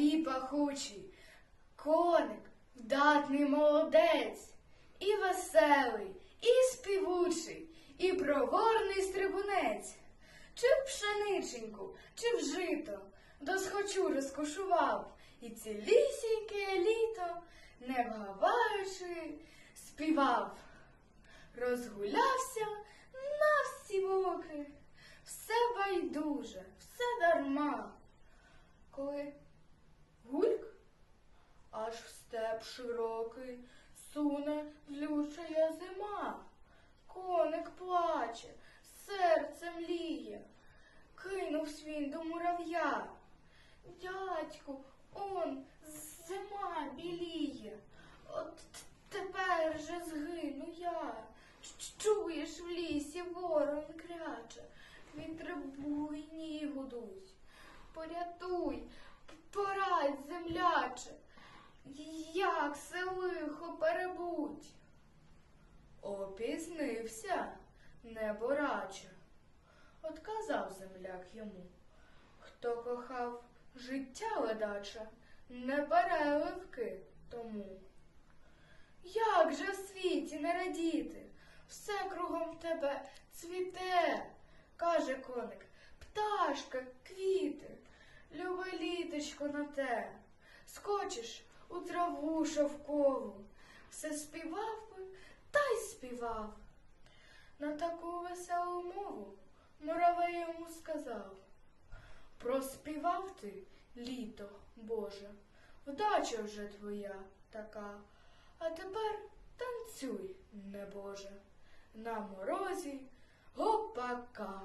траві пахучій, коник, вдатний молодець, і веселий, і співучий, і проворний стрибунець. Чи в пшениченьку, чи в жито, досхочу розкошував, і цілісіньке літо, не вгаваючи, співав. Розгулявся на всі боки, все байдуже, все дарма. Коли степ широкий, суне злючая зима. Коник плаче, серце мліє, кинувсь він до мурав'я. Дядьку, он зима біліє, от тепер же згину я. Чуєш в лісі ворон кряче, вітри буйні гудуть. Порятуй, порадь, земляче, як се лихо перебудь. Опізнився, небораче, отказав земляк йому. Хто кохав життя ледаче, не бере ливки тому. Як же в світі не радіти? Все кругом тебе цвіте, каже коник, пташка, квіти, любе літочко на те. Скочиш у траву шовкову, все співав би, та й співав. На таку веселу мову муравей йому сказав. Проспівав ти, літо, Боже, вдача вже твоя така, а тепер танцюй, небоже, на морозі гопака.